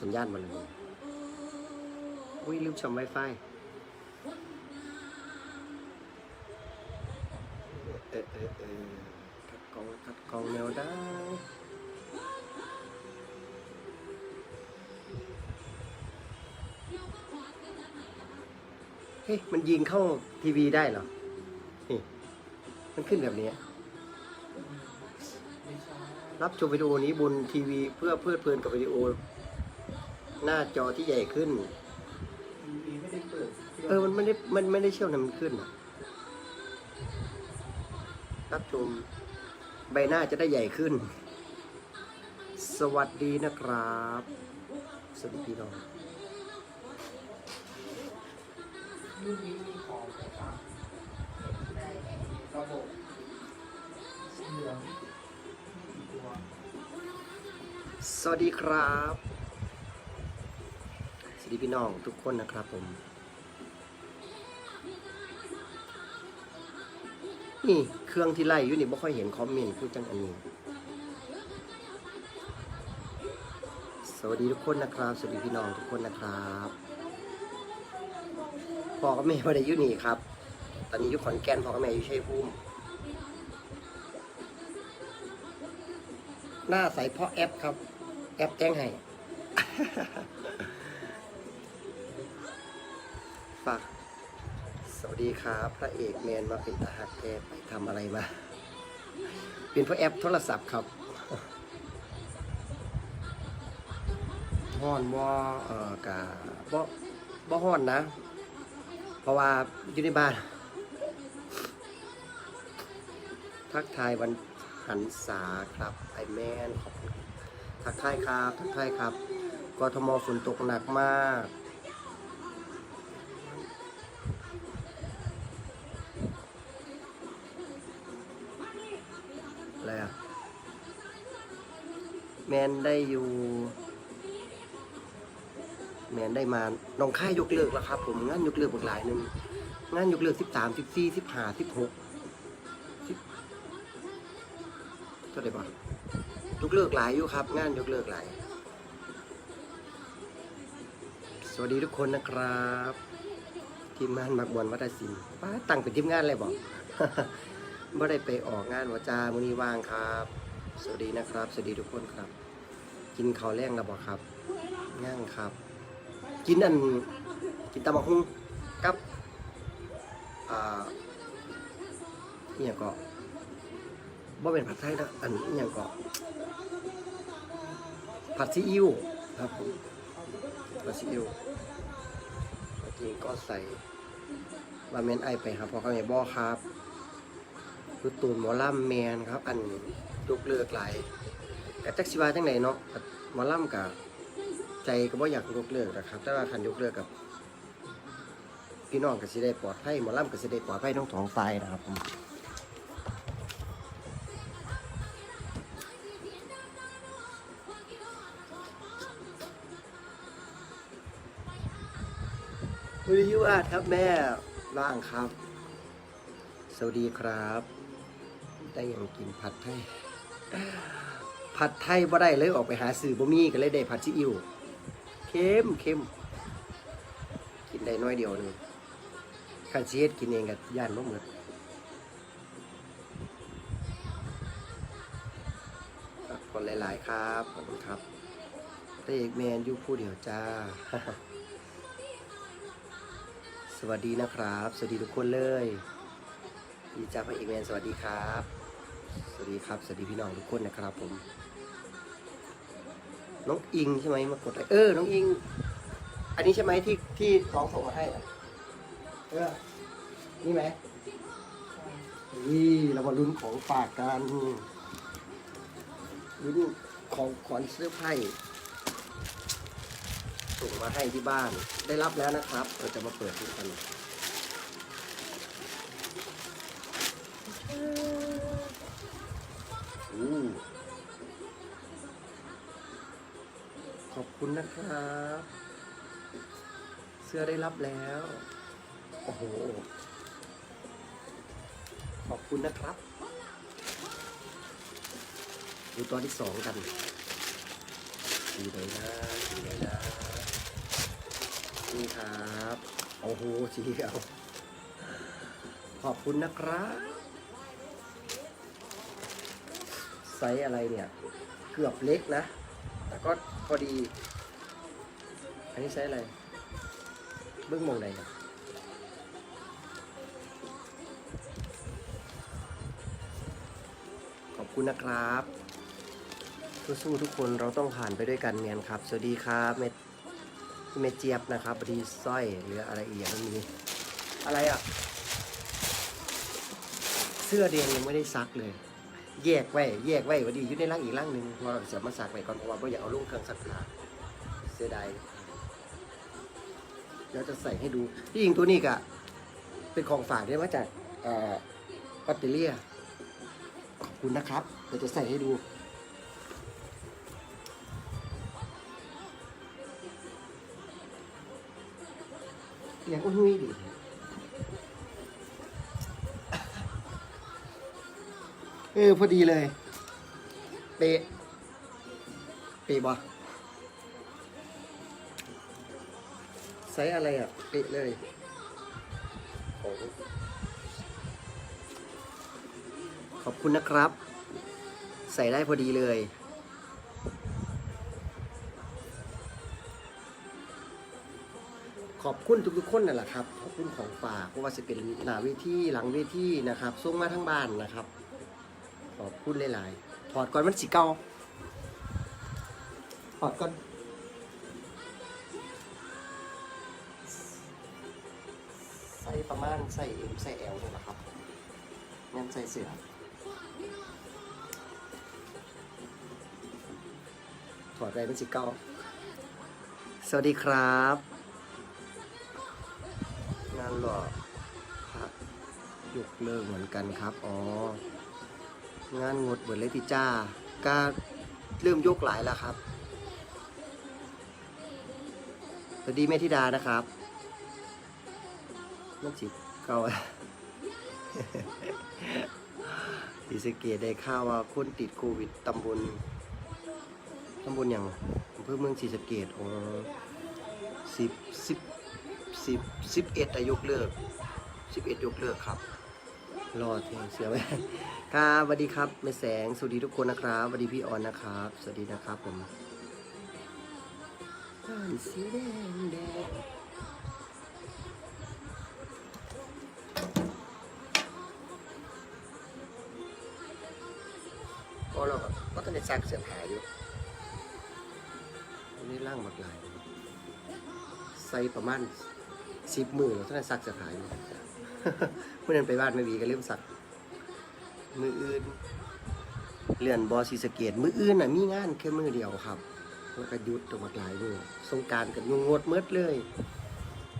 สัญญาณมาเลย อุ้ยลืมชม Wi-Fi เออเออเออคัดกองคัดกองแนวได้เฮ้ยมันยิงเข้าทีวีได้เหรอนี่มันขึ้นแบบนี้ รับชมวิดีโอนี้บนทีวีเพื่อเพลิดเพลินกับวิดีโอ หน้าจอที่ใหญ่ขึ้นมีไม่ได้เปิดเออ มันไม่ได้ มันไม่ได้เชี่ยวนะมันขึ้นอะรับชมใบหน้าจะได้ใหญ่ขึ้น สวัสดีนะครับ สวัสดีพี่น้องรุ่นนี้มีของนะครับระบบสีเหลืองกี่ตัวสวัสดีครับสวัส ดีพี่น้องทุกคนนะครับผม นี่เครื่องที่ไล่อยู่นี่ไม่ค่อยเห็นคอมเมนต์คือจังอันนี้ สวัสดีทุกคนนะครับ สวัสดีพี่น้องทุกคนนะครับพ่อกับแม่ไม่ได้อยู่นี่ครับ ตอนนี้อยู่ขอนแก่นพ่อกับแม่อยู่ชัยภูมิหน้าใสเพราะแอปครับ แอปแจ้งให้ ฝาก สวัสดีครับพระเอกแมนมาเป็นตาหักแกไปทำอะไรมา เป็นเพราะแอปโทรศัพท์ครับฮ้อนว่าเอ่อกะบ่บ่ฮ้อนนะ เพราะว่าอยู่ในบ้าน ทักทายวันหันษาครับไอแมนขอบคุณทักทายครับ ทักทายครับกทมฝนตกหนักมาก อะไรอะ แมนได้อยู่ แมนได้มาน้องค่ายยกเลิกแล้วครับ ผมงานยกเลิกหมดหลายหนึ่งงานยกเลิกสิบสามสิบสี่สิบห้าสิบหกเท่าไหร่บ้างยกเลิกหลายอยู่ครับ งานยกเลิกหลาย สวัสดีทุกคนนะครับ ทีมงานมักบอลวัฒนศิลป์ป้าตั้งเป็นทีมงานเลยบอก ไม่ได้ไปออกงานวาจามุนีว่างครับ สวัสดีนะครับ สวัสดีทุกคนครับ กินข้าวแรงแล้วบอกครับย่างครับ กินอันกินตำบักหุ่งกับอ่าอหย่างก็บ่เป็นผัดไทยนะอันอหย่างก็ผัดซีอิ๊วครับผมผัดซีอิ๊วเมื่อกี้ก็ใส่บาเมนไอไปครับพอเขาไม่บอกครับ คือตูนหมอลำแมนครับ อันยกเลือกหลายแต่จักสิวาจังไหนเนาะหมอลำกับใจก็บ่อยากยกเลิกนะครับ แต่ว่าคันยกเลิกกับพี่น้องก็สิได้ปลอดภัยหมอลำก็สิได้ปลอดภัยทั้งสองฝ่ายนะครับผมวิทยุอาจครับแม่ว่างครับ สวัสดีครับ ได้ยังกินผัดไทย ผัดไทยบ่ได้เลยออกไปหาซื้อบ่มีก็เลยได้ผัดซีอิ๊วเข้มเข้มกินได้น้อยเดียวหนึงข้าเชียดกินเองกับย่านบ่เหมดขอบคนหลาย ๆ ครับขอบคุณครับพระเอกแมนอยู่ผู้เดียวจ้า สวัสดีนะครับ สวัสดีทุกคนเลยดีจ้าพระเอกแมนสวัสดีครับ วัสดีครับ สวัสดีพี่น้องทุกคนนะครับผม น้องอิงใช่ไหมมากดเออ น้องอิง อันนี้ใช่ไหมที่ที่ท้องส่งมาให้อะเออ นี่ไหมนี่เรามาลุ้นของฝากกันลุ้นของขวัญเสื้อร์ไพ่ส่งมาให้ที่บ้าน ได้รับแล้วนะครับ เราจะมาเปิดดูกันอ ขอบคุณนะครับ เสื้อได้รับแล้ว โอ้โห ขอบคุณนะครับ ดูตอนที่สองกันนสีไหนนะสีไหนนะนี่ครับ โอ้โหสีเขียวขอบคุณนะครับ ไซส์อะไรเนี่ย เกือบเล็กนะ แต่ก็พอดี อันนี้ไซส์อะไร เบื้องมองไหนนี่ยขอบคุณนะครับสู้ๆทุกคนเราต้องผ่านไปด้วยกันเนียนครับ สวัสดีครับเมเมเจี๊ยบนะครับพอดีสร้อยหรืออะไรอีกอย่างนี้อะไรอะ เสื้อแดงยังไม่ได้ซักเลย แยกไว้ แยกไว้วันดีอยู่ในร่างอีกร่างหนึ่งเพราเราเสียมาซักไว้ก่อนเพราะว่าไม่อยากเอาลงเครื่องซักผ้าเสียดายเดี๋ยวจะใส่ให้ดูที่จริงตัวนี้ก็เป็นของฝากได้มาจากเอ่อออสเตรเลียขอบคุณนะครับเดี๋ยวจะใส่ให้ดูเสียงก็หุ้ยดี เออพอดีเลย เปะเปะบอไซส์อะไรอะ เปะเลยโอ้ขอบคุณนะครับ ใส่ได้พอดีเลย ขอบคุณทุกๆคนนั่นแหละครับ ขอบคุณของฝากเพราะว่าจะเป็นหน้าเวทีหลังเวทีนะครับส่งมาทั้งบ้านนะครับข อบคุณหลายๆถอดก่อนมันสีเก่าถอดก่อนใส่ประมาณใส่เอ็มใส่แอลนี่แหละครับงั้นใส่เสื้อถอดอะไรมันสีเก่าสวัสดีครับ งานหล่อพระยกเลิกเหมือนกันครับ อ๋อ งานงดเบิดเลยพี่จ้าก็เริ่มยกหลายแล้วครับ สวัสดีแม่ธิดานะครับน้ำจิตเก่าศรีสเกดได้ข่าวว่าคนติดโควิดตำบลตำบลอย่างอำเภอเมืองศรีสะเกดอ๋อสิบสิบสิบสิบเอ็ดอะยกเลิกสิบเอ็ดยกเลิกครับ รอดเองเสียไว้ครับสวัสดีครับแม่แสงสวัสดีทุกคนนะครับสวัสดีพี่ออนนะครับ สวัสดีนะครับผมบ้านสีแดงแดงก็เราแบบก็ต้องได้ซักเสื้อผ้าอยู่อันนี้ร่างบักหลายใส่ประมาณสิบมือเราต้องได้ซักเสื้อผ้าอยู่ เมื่อนั้นไปบ้านไม่มีก็เริ่มสัก มืออื่นเลื่อนบอสีสะเกตมืออื่นน่ะมีงานแค่มือเดียวครับแล้วก็ยุดตรงมาหลายมือสงการกับยงงดเมืดเลย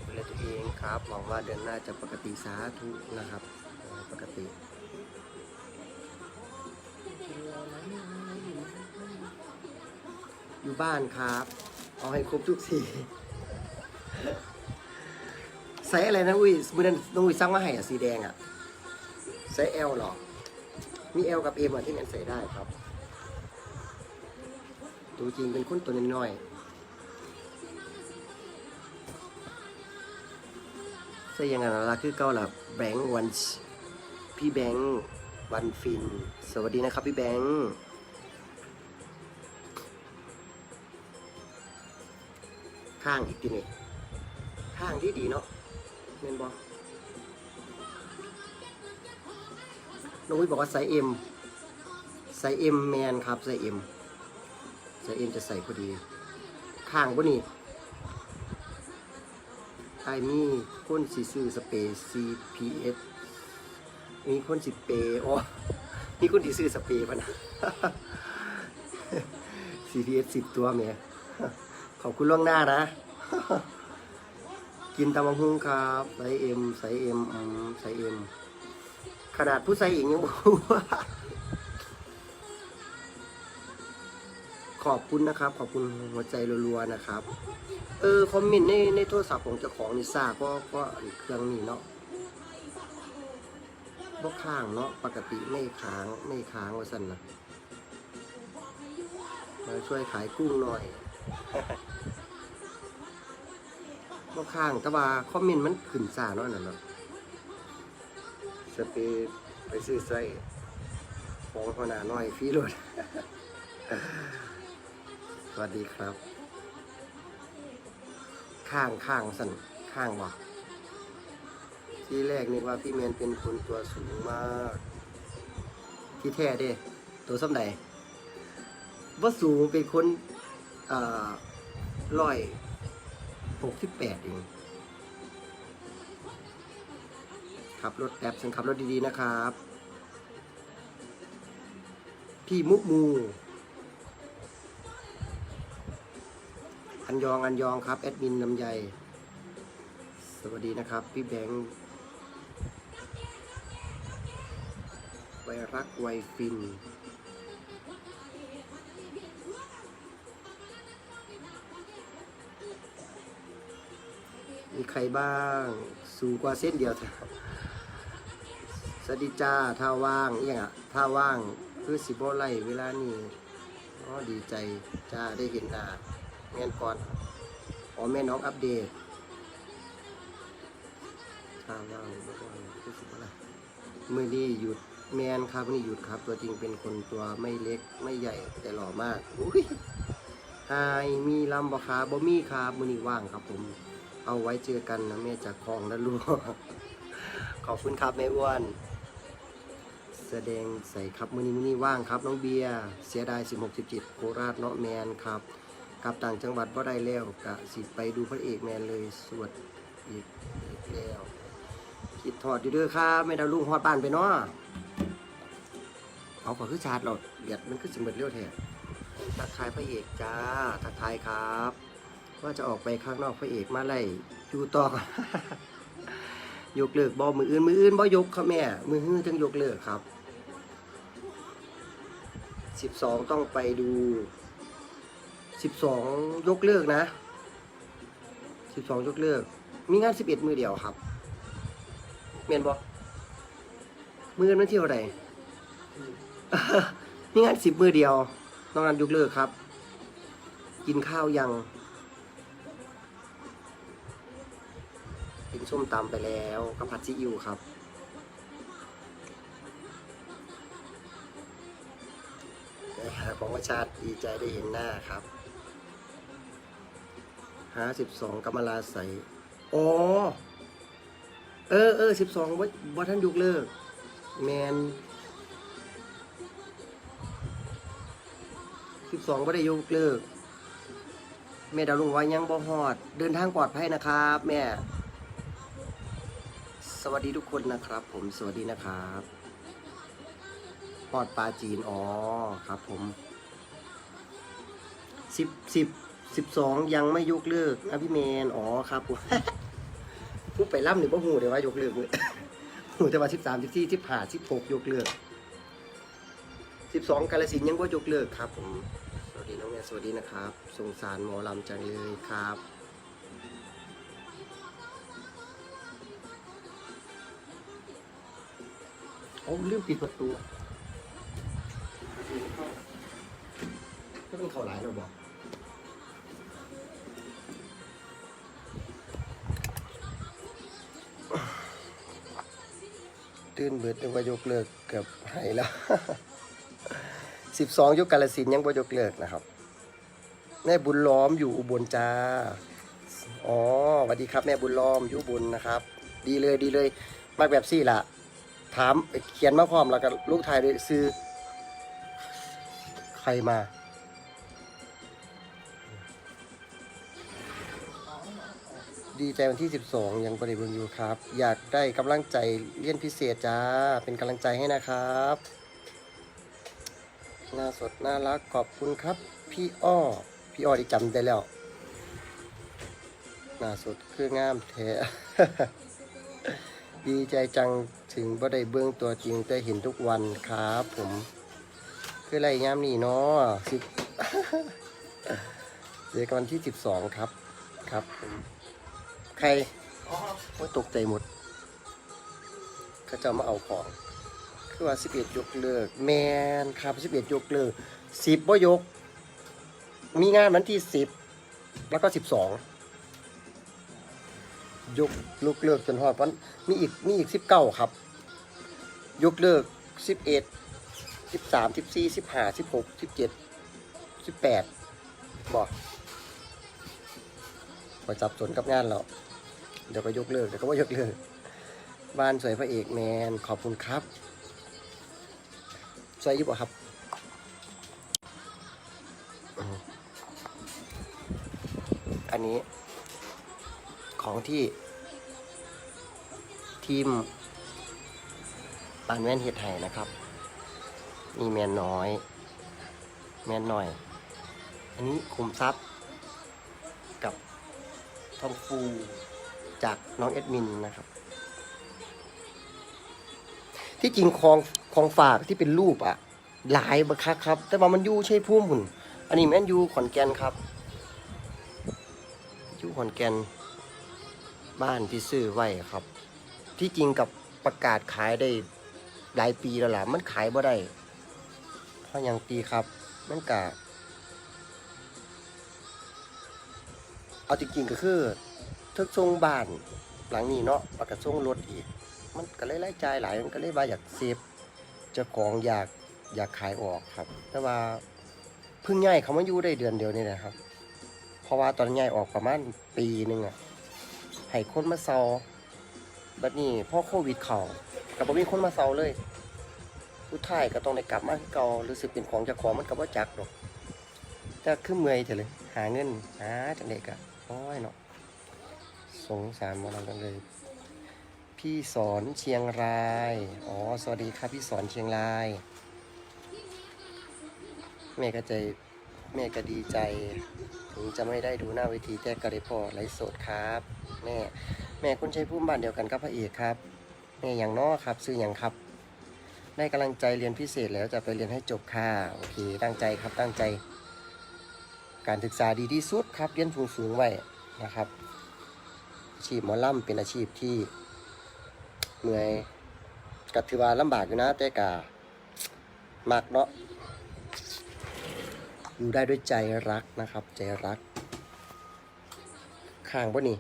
ดูแลตัวเองครับหวังว่าเดือนหน้าจะปกติสาธุนะครับปกติอยู่บ้านครับ เอาให้ครบทุกสี ไซส์อะไรนะอุ้ยมือนั้นน้องอุ้ยสั่งมาให้อะสีแดงอะไซส์ L หรอ มี L กับ M อะที่มันใส่ได้ครับ ตัวจริงเป็นคนตัวน้อยๆใส่ยังไงล่ะคือเก้าล่ะแบงค์วันพี่แบงค์วันฟิน สวัสดีนะครับพี่แบงค์ข้างอีกทีนี่ข้างที่ดีเนาะ เมนบอน้องวิบอกว่าไซส์เอ็มไซส์เอ็มแมนครับไซส์เอ็มไซส์เอ็มจะใส่พอดี ข้างบ่นี่ไอมี่คนสีซื้อสเปรย์ CPS มีคนสิเปย์อ๋อมีคนที่ซื้อสเปย์พะนะ CPS สิบตัวเมียขอบคุณล่วงหน้านะ กินตำบักหุ่งครับไซส์เอ็มไซส์เอ็มอืมไซส์เอ็มขนาดผู้ใส่เองยังบอกว่าขอบคุณนะครับ ขอบคุณหัวใจรัวๆนะครับ เออคอมเมนต์ในในโทรศัพท์ของเจ้าของนี่าก็ก็เครื่องนี้เนาะบ่ค้างเนาะปกติไม่ค้างไม่ค้างว่าสั่นนะมาช่วยขายกุ้งหน่อย บ่ข้างแต่ว่าคอมเมนต์มันขึ้นซ่าเนาะนั่นเนาะสเปรย์ไปซื้อใส่ของหัวหน้าน้อยฟรีโลดสวัสดีครับ ข้างข้างสั่นข้างบ่ที่แรกนึกว่าพี่เมนเป็นคนตัวสูงมาก ที่แท้เด้ ตัวสำใดว่าสูงเป็นคนอ่าร้อย หกสิบแปดเองขับรถแอบฉันขับรถดีๆนะครับ พี่มุกมู อันยองอันยองครับ แอดมินลำไยสวัสดีนะครับ พี่แบงค์ไวรักไวฟิน มีใครบ้าง สูงกว่าเส้นเดียวเถอะสวัสดีจ้าถ้าว่างอหย่างอะถ้าว่างคือสิบโบไลเวลานี้ก็ดีใจจ้าได้เห็นหน้าแม่นก่อนอ๋อแม่น้องอัปเดตถ้าว่างบ่ว่างคือสิบโบไลมือนี้หยุดแมนครับมื้อนี้หยุดครับ ตัวจริงเป็นคนตัวไม่เล็กไม่ใหญ่แต่หล่อมากอุ้ยไฮมีลำบ่ครับบ่มีครับมือนี้ว่างครับผม เอาไว้เจอกันนะแม่จากคลองนะลูกขอบคุณครับแม่อ้วน แสดงใส่ครับมือนี้มือนี้ว่างครับ น้องเบียร์เสียดาย16 17โคราชเนาะแมนครับกลับต่างจังหวัดบ่ได้แล้วกะสิไปดูพระเอกแมนเลยสวดอีกอีกแล้วคิดถอดอยู่เด้อครับไม่ได้ลุงฮอดบ้านไปเนาะเอาก็คือชาร์จเราเดียดมันคือสมบัติเร็วแท้ทักทายพระเอกจ้าทักทายครับ ว่าจะออกไปข้างนอกพระเอกมาไล่อยู่ต่อยกเลิกบอมืออื่นมืออื่นบอยกครับแม่ มือฮื้อถึงยกเลิกครับสิบสองต้องไปดูสิบสองยกเลิกนะสิบสองยกเลิก มีงานสิบเอ็ดมือเดียวครับเมียนบอมืออื่นมันเที่ยวไหนมีงานสิบมือเดียวนอกนั้นยกเลิกครับ กินข้าวยัง กินส้มตำไปแล้วกับผัดซีอิ๊วครับของประชาติดีใจได้เห็นหน้าครับห้าสิบสองกำมะลาใสอ๋อ เออเออสิบสองว่าท่านยกเลิก แมนสิบสองว่าได้ยกเลิกแม่ดาวลุงว่ายังบ่ฮอด เดินทางปลอดภัยนะครับ แม่ สวัสดีทุกคนนะครับ ผมสวัสดีนะครับปอดปลาจีน อ๋อครับผมสิบสิบสิบสองยังไม่ยกเลิกนะพี่เมน อ๋อครับผมพูดไปล่ำหรือว่าหูเดี๋ยวว่ายกเลิกเลยหูแต่ว่าสิบสามสิบสี่สิบห้าสิบหกยกเลิกสิบสองกาลสินยังว่ายกเลิกครับผม สวัสดีน้องแม่สวัสดีนะครับ สงสารหมอลำจังเลยครับ อ้ลืมปิดประตูก็ต้องเข้าหลายเราบอกตื่นเบิดนึกว่ายกเลิกเกือบหายแล้วสิบสองยกกาลสินธุ์ยังบ่ยกเลิกนะครับ แม่บุญล้อมอยู่อุบลจ้า อ๋อสวัสดีครับแม่บุญล้อมอยู่อุบลนะครับ ดีเลยดีเลยมากแบบซี่ละ ถามเขียนมาพร้อมแล้วก็ลูกถ่ายด้วยซื้อ ใครมา ดีใจวันที่ 12 ยังบริบูรณ์อยู่ครับ อยากได้กำลังใจเรียนพิเศษจ้า เป็นกำลังใจให้นะครับหน้าสดน่ารักขอบคุณครับ พี่อ้อ พี่อ้อที่จำได้แล้วหน้าสดคืองามแท้ ดีใจจังถึงบ่ได้เบื้องตัวจริงแต่เห็นทุกวันครับผม คืออะไรยามนี่เนาะสิบเจอกันวันที่สิบสองครับ ครับผมใครโอ้ตกใจหมดเขาจะมาเอาของ คือว่าสิบเอ็ดยกเลิก แมนครับสิบเอ็ดยกเลิกสิบบ่ยก มีงานวันที่สิบแล้วก็สิบสอง ยกลุกเลิกจนฮอดวันมีอีกมีอีกสิบเก้าครับ ยกเลิกสิบเอ็ดสิบสามสิบสี่สิบห้าสิบหกสิบเจ็ดสิบแปดบอกพอยจับสนกับงานแล้วเดี๋ยวก็ยกเลิกเดี๋ยวก็ว่ายกเลิกบ้านสวยพระเอกแมนขอบคุณครับสวยยุบอะครับอันนี้ ของที่ทีมปานแว่นเฮ็ดไห้นะครับ มีแมนน้อย แมนหน่อย อันนี้คุมทรัพย์ กับทองฟูจากน้องเอ็ดมินนะครับ ที่จริงของของฝากที่เป็นรูปอะหลายบักคักครับ แต่ว่ามันยู่ใช่พุ่มหุ่น อันนี้แมนยูขอนแก่นครับยูขอนแก่น บ้านที่ซื้อไว้ครับ ที่จริงกับประกาศขายได้หลายปีแล้วล่ะมันขายบ่ได้เพราะยังตีครับ มันกะเอาจริงๆก็คือทึกทรงบ้านหลังนี้เนาะแล้วก็ทรงรถอีก มันก็เลยรายจ่ายหลายมันก็เลยว่าอยากเซฟเจ้าของอยากอยากขายออกครับ แต่ว่าเพิ่งย้ายเขามาอยู่ได้เดือนเดียวนี่นะครับ เพราะว่าตอนย้ายออกประมาณปีหนึ่งอะ ให้คนมาเซาบัดนี้พ่อโควิดเขากับบ่มีคนมาเซาเลยผู้ท้ายก็ต้องได้กลับมาคือเก่ารู้สึกเป็นของจ้าของมันก็บ่จักดอกแต่คือเมื่อยเถอะเลย หาเงินหาจังได๋ก็โอ้ยเนาะสงสารมันกันเลย พี่สอนเชียงราย อ๋อ สวัสดีครับพี่สอนเชียงรายแม่ก็ใจ แม่ก็ดีใจ ถึงจะไม่ได้ดูหน้าเวทีแต่ก็ได้พอไลฟ์สดครับแม่แม่คุณชัยภูมิบ้านเดียวกันกับพระเอกครับแม่อย่างน้อครับซื้ออย่างครับ ได้กำลังใจเรียนพิเศษแล้วจะไปเรียนให้จบค่ะโอเคตั้งใจครับตั้งใจ การศึกษาดีที่สุดครับเรียนสูงสูงไว้นะครับอาชีพหมอล่ำเป็นอาชีพที่เหนื่อยก็ถือว่าลำบากอยู่นะแต่กะมักเนาะ อยู่ได้ด้วยใจรักนะครับ ใจรัก ข้างปะนี่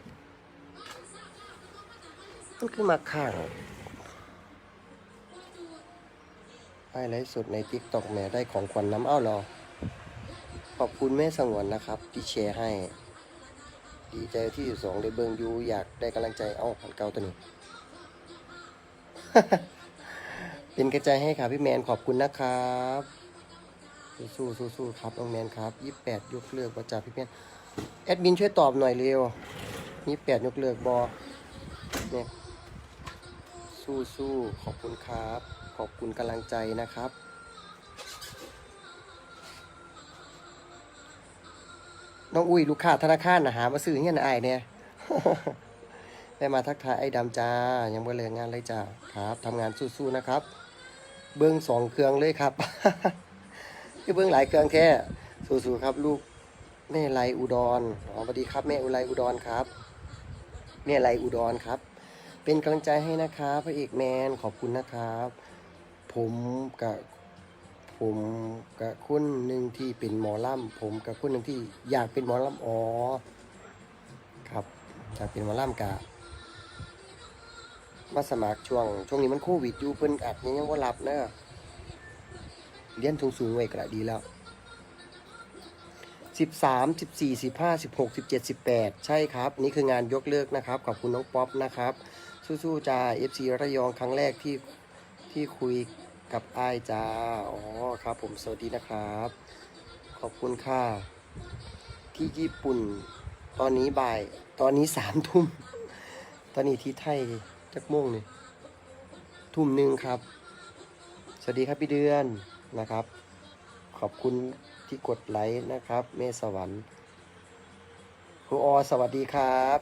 มันคือมาข้างไอ้ไลฟ์สดในติ๊กตอกแม่ได้ของขวัญน้ำอ้าวเหรอ ขอบคุณแม่สงวนนะครับ ที่แชร์ให้ ดีใจที่สองได้เบิงอยูอยากได้กำลังใจเอ้าพันเก่าตัวนี้ เป็นกระจายให้ค่ะพี่แมนขอบคุณนะครับ สู้สู้สู้ครับน้องแมนครับยี่แปดยกเลิกประจาพี่แมนแอดมินช่วยตอบหน่อยเร็วยี่แปดยกเลิกบอเนี่ยสู้สู้ขอบคุณครับ ขอบคุณกำลังใจนะครับน้องอุ้ยลูกค้าธนาคารนะหามาซื้อเงี้ยนะไอายเนี่ยได้มาทักทายไอ้ดำจ้า ยังบ่เลิกงานเลยจ้าครับทำงานสู้ๆนะครับ เบิ้องสองเครื่องเลยครับ คือเบิ้งหลายเครื่องแค่สู้ๆครับ ลูกแม่ไรอุดรอ๋อสวัสดีครับ แม่อุไรอุดรครับ แม่ไรอุดรครับ เป็นกำลังใจให้นะครับพระเอกแมนขอบคุณนะครับ ผมกับผมกับคุณหนึ่งที่เป็นหมอลำผมกับคุณหนึ่งที่อยากเป็นหมอลำอ๋อครับอยากเป็นหมอลำกะมาสมัครช่วงช่วงนี้มันโควิดอยู่เพิ่นอัดยังยังว่ารับเนอะ เรียนสูงๆไว้ก็ดีแล้วสิบสามสิบสี่สิบห้าสิบหกสิบเจ็ดสิบแปดใช่ครับ นี่คืองานยกเลิกนะครับ ขอบคุณน้องป๊อปนะครับ สู้ๆจ้าเอฟซีระยองครั้งแรกที่ที่คุยกับไอ้จ้า อ๋อครับ ผมสวัสดีนะครับ ขอบคุณค่ะ ที่ญี่ปุ่น ตอนนี้บ่าย ตอนนี้สามทุ่ม ตอนนี้ที่ไทยจักโมงนี่ทุ่มหนึ่งครับ สวัสดีครับพี่เดือน นะครับ ขอบคุณที่กดไลค์นะครับเมสวรรค์ครูออสวัสดีครับ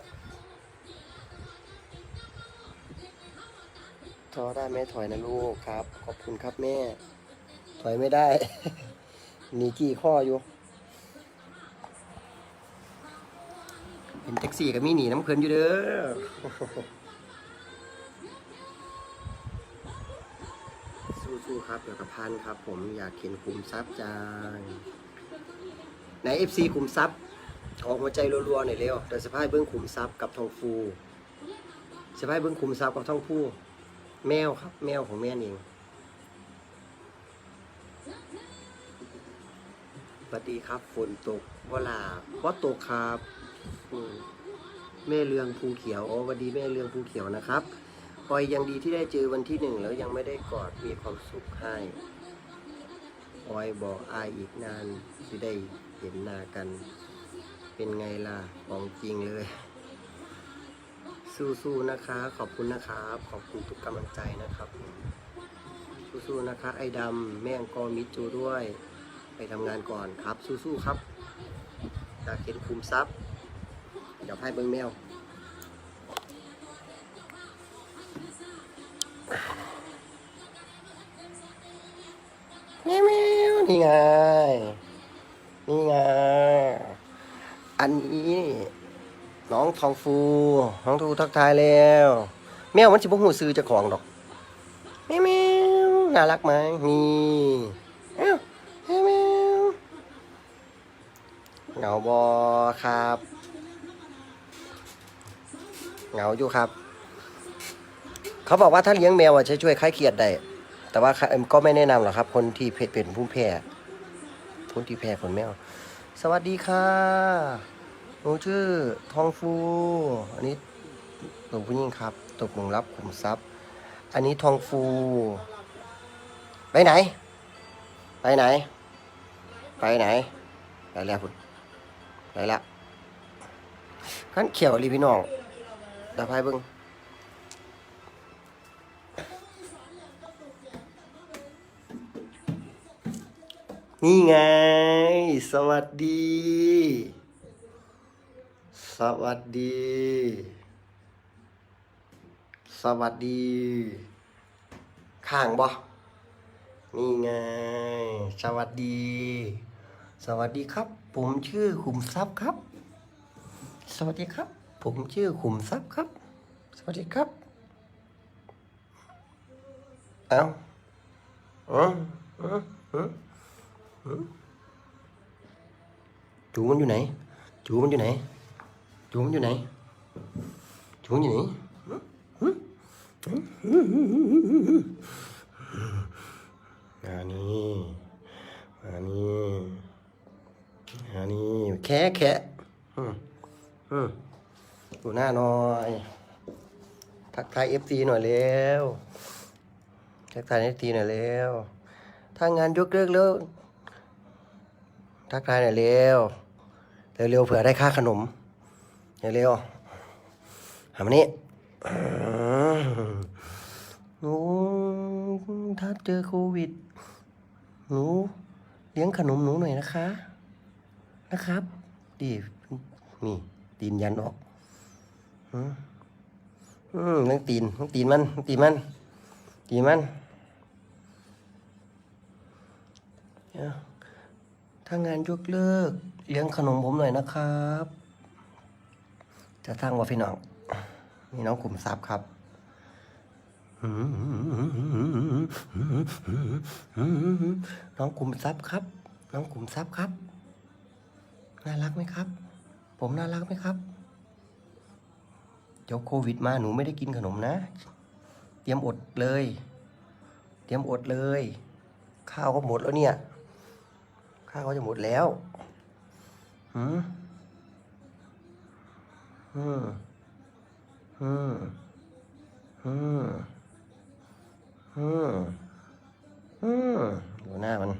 ถอได้ไหมถอยนะลูกครับ ขอบคุณครับแม่ ถอยไม่ได้ หนีกี่ข้ออยู่เห็นแท็กซี่ก็มีหนีน้ำเพลินอยู่เด้อ ครับเดี๋ยวกับพันครับ ผมอยากเขียนคุมทรัพย์จางไหน FC ขุมทรัพย์ขอหัวใจรัวๆหน่อยเร็วเดี๋ยวสะพายเบิ้องขุมทรัพย์กับทองฟูสะพายเบิ้องขุมทรัพย์กับทองฟูแมวครับ แมวของแม่นเองสวัสดีครับฝนตกวลาว่าตกครับแม่เรืองภูเขียวอ๋อสวัสดีแม่เรืองภูเขียวนะครับ คอยยังดีที่ได้เจอวันที่หนึ่งแล้วยังไม่ได้กอดมีความสุขให้ออยบอกอายอีกนานที่ได้เห็นหน้ากัน เป็นไงล่ะของจริงเลย สู้ๆนะคะ ขอบคุณนะครับ ขอบคุณทุกกำลังใจนะครับสู้ๆนะคะ ไอ้ดำแม่งกอมิจูด้วย ไปทำงานก่อนครับ สู้ๆครับอยากเห็นคุมทรัพย์เดี๋ยวให้เบิ้งแมว แมวแมวนี่ไง นี่ไง อันนี้ น้องทองฟู น้องทูทักทายแล้ว แมวมันสิบหูซื้อจ้าของดอกแมวแมวน่ารักไหมนี่แมวแมวเหงาบอครับ เหงาอยู่ครับ เขาบอกว่าถ้าเลี้ยงแมวอะจะช่วยคลายเครียดได้ แต่ว่าก็ไม่แนะนำหรอกครับ คนที่เป็นผู้แพ้คนที่แพ้ขนแมว สวัสดีค่ะหนูชื่อทองฟู อันนี้หนูผู้หญิงครับตกลงรับขุมทรัพย์ อันนี้ทองฟู ไปไหน ไปไหน ไปไหน ไปแล้วพุ่นไปละขั้นเขียวรีพี่น้องดาพายเบิ้ง นี่ไง สวัสดี สวัสดี สวัสดี ข้างบ่ นี่ไง สวัสดี สวัสดีครับ ผมชื่อขุมทรัพย์ครับ สวัสดีครับ ผมชื่อขุมทรัพย์ครับ สวัสดีครับ เอ้าอืออือ จูมันอยู่ไหน จูมันอยู่ไหน จูมันอยู่ไหน จูมันอยู่ไหนอันนี้อันนี้อันนี้แค่แค่อืมอืมดูหน้าหน่อย ทักทายเอฟซีหน่อยเร็วทักทายเอฟซีหน่อยเร็วถ้างานยกเลิกแล้ว ทักทายหน่อยเร็ว เร็วๆเผื่อได้ค่าขนมเร็วๆหามานี่หนูถ้าเจอโควิด หนูเลี้ยงขนมหนูหน่อยนะคะ นะครับ ดีนี่ตีนยันออกอืมอืมนั่งตีนนั่งตีนมันนั่งตีนมัน ตีนมันเอา ถ้างานยกเลิก เลี้ยงขนมผมหน่อยนะครับ จะสร้างว่าพี่น้องนี่น้องกลุ่มทรัพย์ครับน้องกลุ่มทรัพย์ครับ น้องกลุ่มทรัพย์ครับ น่ารักไหมครับ ผมน่ารักไหมครับ เดี๋ยวโควิดมาหนูไม่ได้กินขนมนะ เตรียมอดเลย เตรียมอดเลย ข้าวก็หมดแล้วเนี่ย ข้าวก็จะหมดแล้วหืมอืมอืมอืมอืมอืมดูหน้ามัน